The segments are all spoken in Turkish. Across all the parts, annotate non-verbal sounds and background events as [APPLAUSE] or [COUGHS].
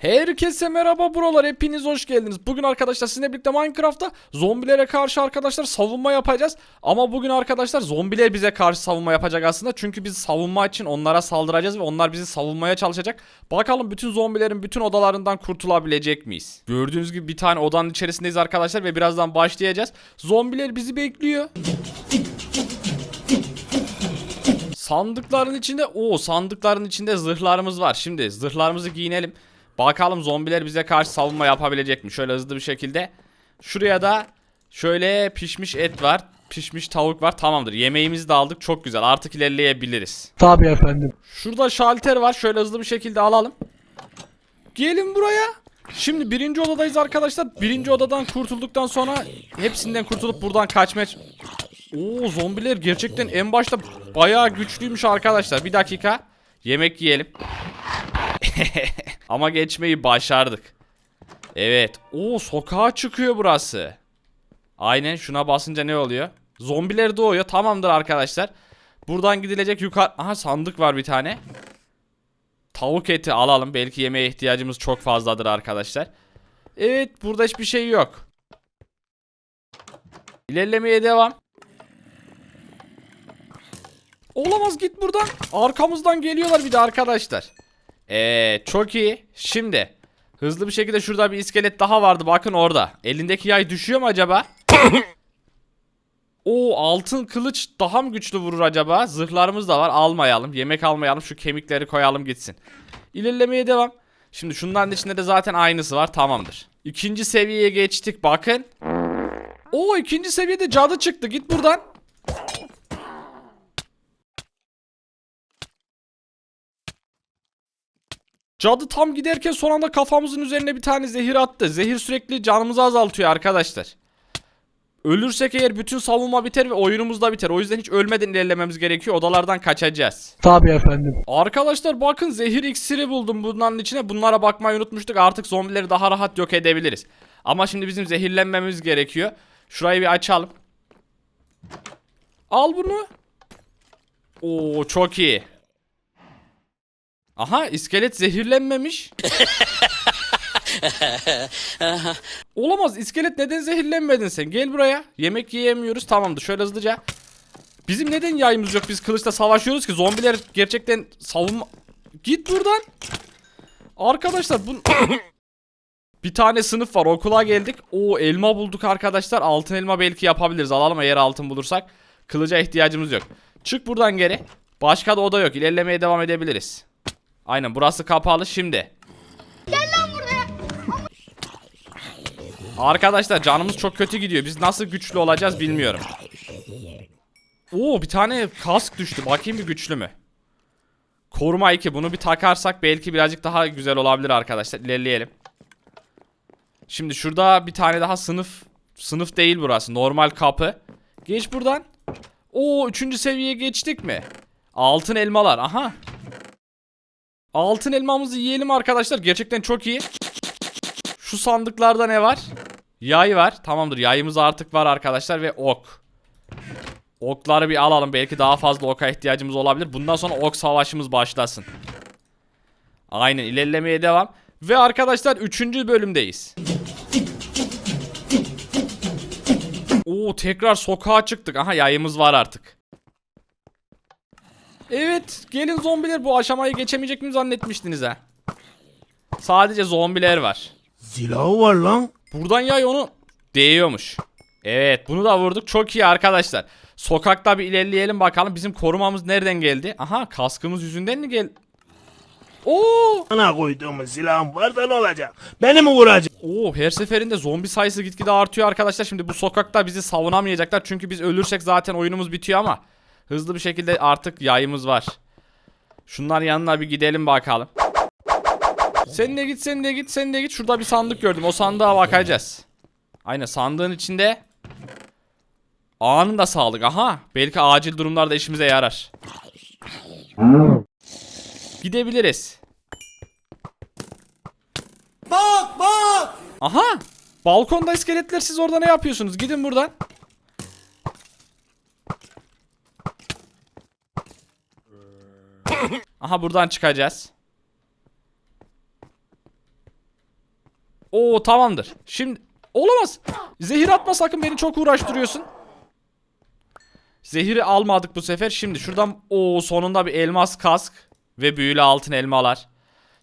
Herkese merhaba buralar hepiniz hoş geldiniz. Bugün arkadaşlar sizinle birlikte Minecraft'ta zombilere karşı arkadaşlar savunma yapacağız. Ama bugün arkadaşlar zombiler bize karşı savunma yapacak aslında. Çünkü biz savunma için onlara saldıracağız ve onlar bizi savunmaya çalışacak. Bakalım bütün zombilerin bütün odalarından kurtulabilecek miyiz? Gördüğünüz gibi bir tane odanın içerisindeyiz arkadaşlar ve birazdan başlayacağız. Zombiler bizi bekliyor. Sandıkların içinde o sandıkların içinde zırhlarımız var. Şimdi zırhlarımızı giyinelim. Bakalım zombiler bize karşı savunma yapabilecek mi? Şöyle hızlı bir şekilde. Şuraya da şöyle pişmiş et var. Pişmiş tavuk var. Tamamdır. Yemeğimizi de aldık. Çok güzel. Artık ilerleyebiliriz. Tabii efendim. Şurada şalter var. Şöyle hızlı bir şekilde alalım. Gelin buraya. Şimdi birinci odadayız arkadaşlar. Birinci odadan kurtulduktan sonra hepsinden kurtulup buradan kaçmaya... Oo zombiler gerçekten en başta bayağı güçlüymüş arkadaşlar. Bir dakika. Yemek yiyelim. [LAUGHS] Ama geçmeyi başardık. Evet. Oo sokağa çıkıyor burası. Aynen şuna basınca ne oluyor? Zombiler doğuyor. Tamamdır arkadaşlar. Buradan gidilecek yukarı... Aha sandık var bir tane. Tavuk eti alalım. Belki yemeğe ihtiyacımız çok fazladır arkadaşlar. Evet burada hiçbir şey yok. İlerlemeye devam. Olamaz git buradan. Arkamızdan geliyorlar bir de arkadaşlar. Eee çok iyi. Şimdi hızlı bir şekilde şurada bir iskelet daha vardı. Bakın orada. Elindeki yay düşüyor mu acaba? [COUGHS] O altın kılıç daha mı güçlü vurur acaba? Zırhlarımız da var. Almayalım. Yemek almayalım. Şu kemikleri koyalım gitsin. İlerlemeye devam. Şimdi şunların içinde de zaten aynısı var. Tamamdır. İkinci seviyeye geçtik. Bakın. O ikinci seviyede cadı çıktı. Git buradan. Cadı tam giderken son anda kafamızın üzerine bir tane zehir attı. Zehir sürekli canımızı azaltıyor arkadaşlar. Ölürsek eğer bütün savunma biter ve oyunumuz da biter. O yüzden hiç ölmeden ilerlememiz gerekiyor. Odalardan kaçacağız. Tabii efendim. Arkadaşlar bakın zehir iksiri buldum bunların içine. Bunlara bakmayı unutmuştuk. Artık zombileri daha rahat yok edebiliriz. Ama şimdi bizim zehirlenmemiz gerekiyor. Şurayı bir açalım. Al bunu. Oo çok iyi. Aha iskelet zehirlenmemiş. [LAUGHS] Olamaz iskelet neden zehirlenmedin sen? Gel buraya. Yemek yiyemiyoruz. Tamamdır. Şöyle hızlıca. Bizim neden yayımız yok? Biz kılıçla savaşıyoruz ki zombiler gerçekten savunma... Git buradan. Arkadaşlar bu... [COUGHS] Bir tane sınıf var okula geldik. O elma bulduk arkadaşlar. Altın elma belki yapabiliriz. Alalım eğer altın bulursak. Kılıca ihtiyacımız yok. Çık buradan geri. Başka da oda yok. İlerlemeye devam edebiliriz. Aynen burası kapalı şimdi. Arkadaşlar canımız çok kötü gidiyor. Biz nasıl güçlü olacağız bilmiyorum. Oo bir tane kask düştü. Bakayım bir güçlü mü? Koruma 2. Bunu bir takarsak belki birazcık daha güzel olabilir arkadaşlar. İlerleyelim. Şimdi şurada bir tane daha sınıf. Sınıf değil burası. Normal kapı. Geç buradan. Oo üçüncü seviyeye geçtik mi? Altın elmalar. Aha. Altın elmamızı yiyelim arkadaşlar. Gerçekten çok iyi. Şu sandıklarda ne var? Yay var. Tamamdır. Yayımız artık var arkadaşlar ve ok. Okları bir alalım. Belki daha fazla oka ihtiyacımız olabilir. Bundan sonra ok savaşımız başlasın. Aynen ilerlemeye devam. Ve arkadaşlar 3. bölümdeyiz. Oo tekrar sokağa çıktık. Aha yayımız var artık. Evet gelin zombiler bu aşamayı geçemeyecek mi zannetmiştiniz ha? Sadece zombiler var. Silahı var lan. Buradan yay onu değiyormuş. Evet bunu da vurduk. Çok iyi arkadaşlar. Sokakta bir ilerleyelim bakalım. Bizim korumamız nereden geldi? Aha kaskımız yüzünden mi geldi? Oo! Ana koyduğumuz silahım var da ne olacak? Beni mi vuracak? Oo her seferinde zombi sayısı gitgide artıyor arkadaşlar. Şimdi bu sokakta bizi savunamayacaklar. Çünkü biz ölürsek zaten oyunumuz bitiyor ama hızlı bir şekilde artık yayımız var. Şunlar yanına bir gidelim bakalım. Sen de git, sen de git, sen de git. Şurada bir sandık gördüm. O sandığa bakacağız. Aynen sandığın içinde anında sağlık. Aha, belki acil durumlarda işimize yarar. Gidebiliriz. Bak bak. Aha! Balkonda iskeletler siz orada ne yapıyorsunuz? Gidin buradan. [LAUGHS] Aha buradan çıkacağız. Oo tamamdır. Şimdi olamaz. Zehir atma sakın beni çok uğraştırıyorsun. Zehiri almadık bu sefer. Şimdi şuradan o sonunda bir elmas kask ve büyülü altın elmalar.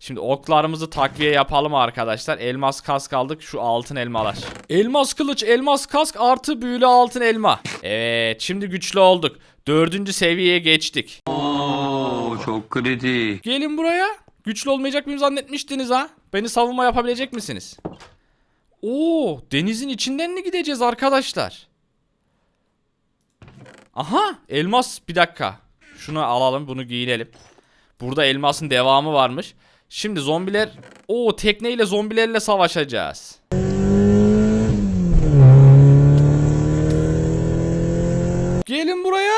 Şimdi oklarımızı takviye yapalım arkadaşlar. Elmas kask aldık şu altın elmalar. Elmas kılıç, elmas kask artı büyülü altın elma. Evet şimdi güçlü olduk. Dördüncü seviyeye geçtik. Çok kritik. Gelin buraya. Güçlü olmayacak mıyım zannetmiştiniz ha? Beni savunma yapabilecek misiniz? Oo, denizin içinden mi gideceğiz arkadaşlar? Aha, elmas bir dakika. Şunu alalım, bunu giyinelim. Burada elmasın devamı varmış. Şimdi zombiler, o tekneyle zombilerle savaşacağız. Gelin buraya.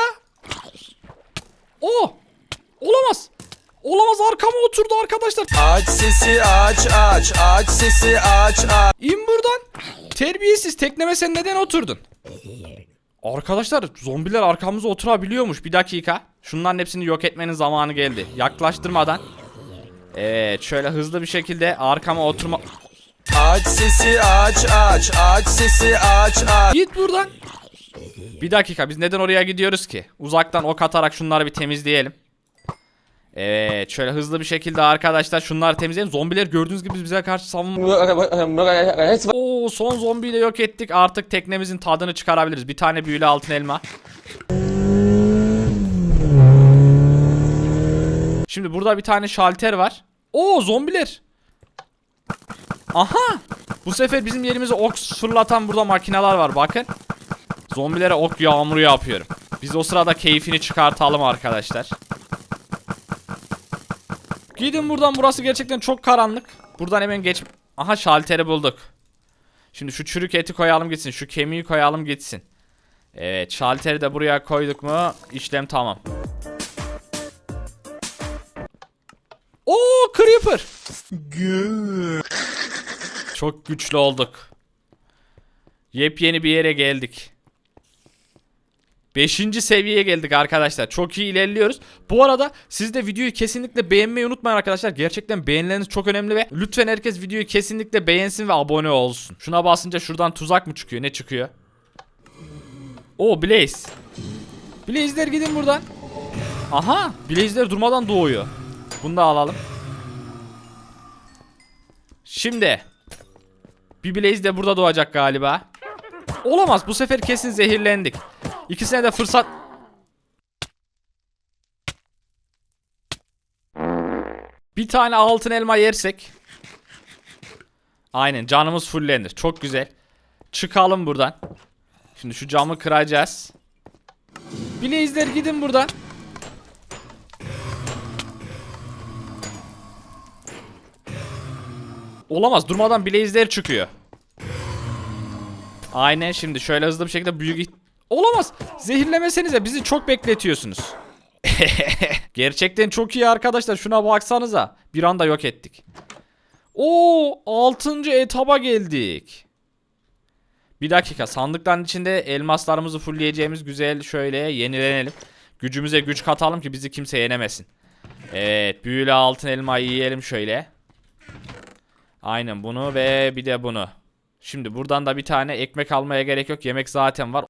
O, olamaz. Olamaz arkama oturdu arkadaşlar. Aç sesi aç aç aç sesi aç aç İn buradan. Terbiyesiz tekneme sen neden oturdun? Arkadaşlar zombiler arkamıza oturabiliyormuş. Bir dakika. Şunların hepsini yok etmenin zamanı geldi. Yaklaştırmadan. Evet şöyle hızlı bir şekilde arkama oturma... aç sesi aç aç aç sesi aç aç Git buradan. Bir dakika biz neden oraya gidiyoruz ki? Uzaktan ok atarak şunları bir temizleyelim. Evet şöyle hızlı bir şekilde arkadaşlar şunları temizleyelim. Zombiler gördüğünüz gibi bize karşı savunma... Oo son zombiyi de yok ettik. Artık teknemizin tadını çıkarabiliriz. Bir tane büyülü altın elma. Şimdi burada bir tane şalter var. Oo zombiler. Aha! Bu sefer bizim yerimize ok fırlatan burada makineler var bakın. Zombilere ok yağmuru yapıyorum. Biz o sırada keyfini çıkartalım arkadaşlar. Gidin buradan burası gerçekten çok karanlık. Buradan hemen geç... Aha şalteri bulduk. Şimdi şu çürük eti koyalım gitsin. Şu kemiği koyalım gitsin. Evet şalteri de buraya koyduk mu işlem tamam. Oo Creeper. Çok güçlü olduk. Yepyeni bir yere geldik. Beşinci seviyeye geldik arkadaşlar. Çok iyi ilerliyoruz. Bu arada siz de videoyu kesinlikle beğenmeyi unutmayın arkadaşlar. Gerçekten beğenileriniz çok önemli ve lütfen herkes videoyu kesinlikle beğensin ve abone olsun. Şuna basınca şuradan tuzak mı çıkıyor? Ne çıkıyor? Oo Blaze. Blaze'ler gidin buradan. Aha Blaze'ler durmadan doğuyor. Bunu da alalım. Şimdi. Bir Blaze de burada doğacak galiba. Olamaz bu sefer kesin zehirlendik. İkisine de fırsat... Bir tane altın elma yersek. Aynen canımız fullenir. Çok güzel. Çıkalım buradan. Şimdi şu camı kıracağız. Blaze'ler gidin buradan. Olamaz durmadan Blaze'ler çıkıyor. Aynen şimdi şöyle hızlı bir şekilde büyük Olamaz. Zehirlemesenize bizi çok bekletiyorsunuz. [LAUGHS] Gerçekten çok iyi arkadaşlar. Şuna baksanıza. Bir anda yok ettik. Oo, 6. etaba geldik. Bir dakika sandıkların içinde elmaslarımızı fullleyeceğimiz güzel şöyle yenilenelim. Gücümüze güç katalım ki bizi kimse yenemesin. Evet büyülü altın elmayı yiyelim şöyle. Aynen bunu ve bir de bunu. Şimdi buradan da bir tane ekmek almaya gerek yok. Yemek zaten var.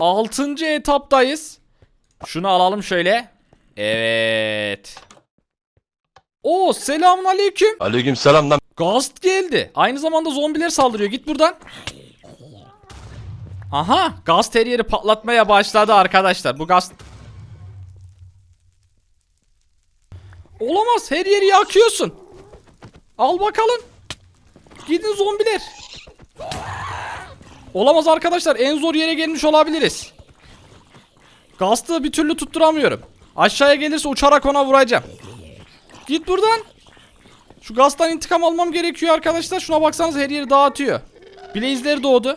Altıncı etaptayız. Şunu alalım şöyle. Evet. Oo selamun aleyküm. Aleyküm selam lan Ghost geldi. Aynı zamanda zombiler saldırıyor. Git buradan. Aha. Ghost her yeri patlatmaya başladı arkadaşlar. Bu Ghost... Olamaz. Her yeri yakıyorsun. Al bakalım. Gidin zombiler. Olamaz arkadaşlar. En zor yere gelmiş olabiliriz. Gast'ı bir türlü tutturamıyorum. Aşağıya gelirse uçarak ona vuracağım. Git buradan. Şu gazdan intikam almam gerekiyor arkadaşlar. Şuna baksanız her yeri dağıtıyor. Blaze'leri doğdu.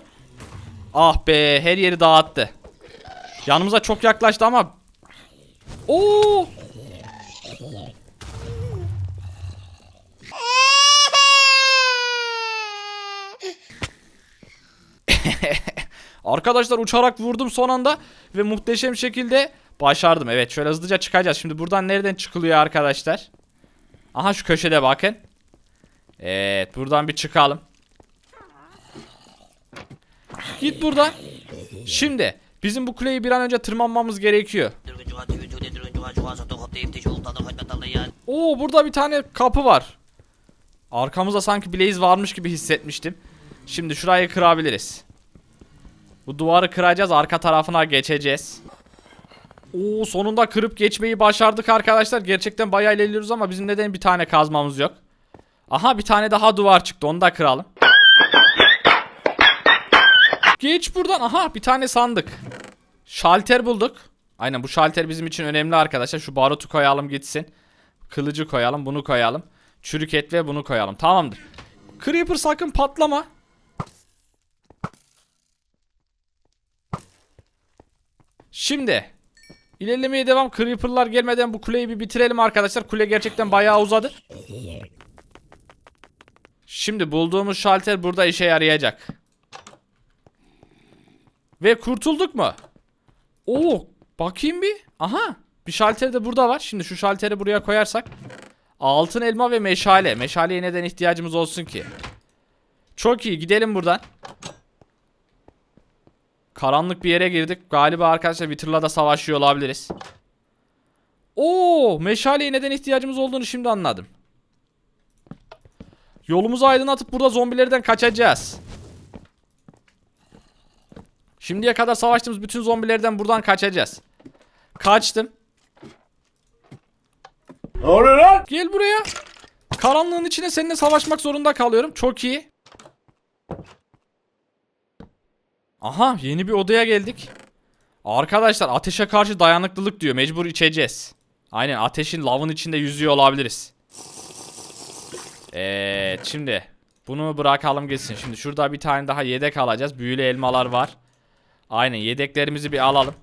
Ah be her yeri dağıttı. Yanımıza çok yaklaştı ama. Oo! [LAUGHS] Arkadaşlar uçarak vurdum son anda ve muhteşem şekilde başardım. Evet şöyle hızlıca çıkacağız. Şimdi buradan nereden çıkılıyor arkadaşlar? Aha şu köşede bakın. Evet buradan bir çıkalım. Git buradan. Şimdi bizim bu kuleyi bir an önce tırmanmamız gerekiyor. Oo burada bir tane kapı var. Arkamızda sanki Blaze varmış gibi hissetmiştim. Şimdi şurayı kırabiliriz. Bu duvarı kıracağız arka tarafına geçeceğiz. Oo sonunda kırıp geçmeyi başardık arkadaşlar. Gerçekten bayağı ilerliyoruz ama bizim neden bir tane kazmamız yok. Aha bir tane daha duvar çıktı onu da kıralım. Geç buradan. Aha bir tane sandık. Şalter bulduk. Aynen bu şalter bizim için önemli arkadaşlar. Şu barutu koyalım gitsin. Kılıcı koyalım bunu koyalım. Çürük et ve bunu koyalım. Tamamdır. Creeper sakın patlama. Şimdi ilerlemeye devam. Creeper'lar gelmeden bu kuleyi bir bitirelim arkadaşlar. Kule gerçekten bayağı uzadı. Şimdi bulduğumuz şalter burada işe yarayacak. Ve kurtulduk mu? Oo, bakayım bir. Aha, bir şalter de burada var. Şimdi şu şalteri buraya koyarsak altın elma ve meşale. Meşaleye neden ihtiyacımız olsun ki? Çok iyi, gidelim buradan. Karanlık bir yere girdik. Galiba arkadaşlar Wither'la da savaşıyor olabiliriz. Oo, meşaleye neden ihtiyacımız olduğunu şimdi anladım. Yolumuzu aydınlatıp burada zombilerden kaçacağız. Şimdiye kadar savaştığımız bütün zombilerden buradan kaçacağız. Kaçtım. Ne oluyor lan? Gel buraya. Karanlığın içine seninle savaşmak zorunda kalıyorum. Çok iyi. Aha yeni bir odaya geldik. Arkadaşlar ateşe karşı dayanıklılık diyor. Mecbur içeceğiz. Aynen ateşin lavın içinde yüzüyor olabiliriz. Evet şimdi bunu bırakalım gitsin. Şimdi şurada bir tane daha yedek alacağız. Büyülü elmalar var. Aynen yedeklerimizi bir alalım.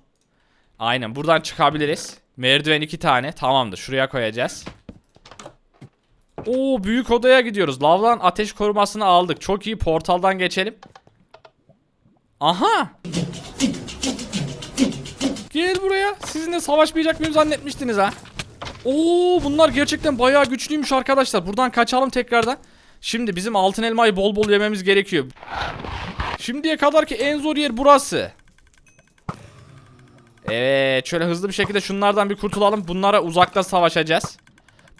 Aynen buradan çıkabiliriz. Merdiven iki tane. Tamamdır. Şuraya koyacağız. Oo büyük odaya gidiyoruz. Lavdan ateş korumasını aldık. Çok iyi. Portaldan geçelim. Aha. Gel buraya. Sizinle savaşmayacak mıyım zannetmiştiniz ha? Oo bunlar gerçekten bayağı güçlüymüş arkadaşlar. Buradan kaçalım tekrardan. Şimdi bizim altın elmayı bol bol yememiz gerekiyor. Şimdiye kadar ki en zor yer burası. Evet şöyle hızlı bir şekilde şunlardan bir kurtulalım. Bunlara uzakta savaşacağız.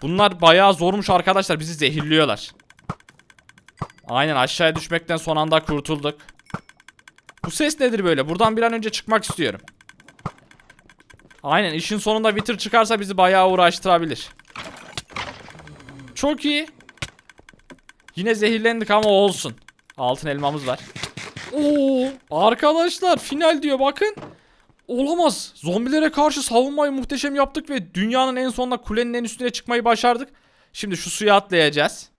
Bunlar bayağı zormuş arkadaşlar. Bizi zehirliyorlar. Aynen aşağıya düşmekten son anda kurtulduk. Bu ses nedir böyle? Buradan bir an önce çıkmak istiyorum. Aynen işin sonunda Wither çıkarsa bizi bayağı uğraştırabilir. Çok iyi. Yine zehirlendik ama olsun. Altın elmamız var. Oo, arkadaşlar final diyor bakın. Olamaz. Zombilere karşı savunmayı muhteşem yaptık ve dünyanın en sonunda kulenin en üstüne çıkmayı başardık. Şimdi şu suya atlayacağız.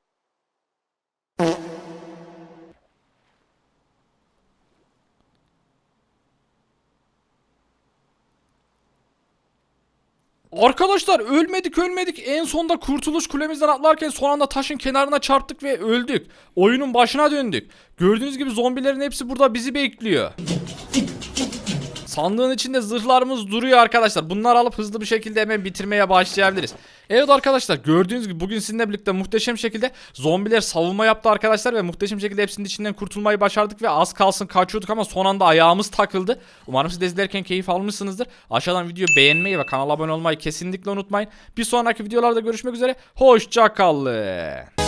Arkadaşlar ölmedik ölmedik en sonda kurtuluş kulemizden atlarken son anda taşın kenarına çarptık ve öldük. Oyunun başına döndük. Gördüğünüz gibi zombilerin hepsi burada bizi bekliyor. Sandığın içinde zırhlarımız duruyor arkadaşlar. Bunları alıp hızlı bir şekilde hemen bitirmeye başlayabiliriz. Evet arkadaşlar gördüğünüz gibi bugün sizinle birlikte muhteşem şekilde zombiler savunma yaptı arkadaşlar ve muhteşem şekilde hepsinin içinden kurtulmayı başardık ve az kalsın kaçıyorduk ama son anda ayağımız takıldı. Umarım siz izlerken keyif almışsınızdır. Aşağıdan videoyu beğenmeyi ve kanala abone olmayı kesinlikle unutmayın. Bir sonraki videolarda görüşmek üzere. Hoşçakalın.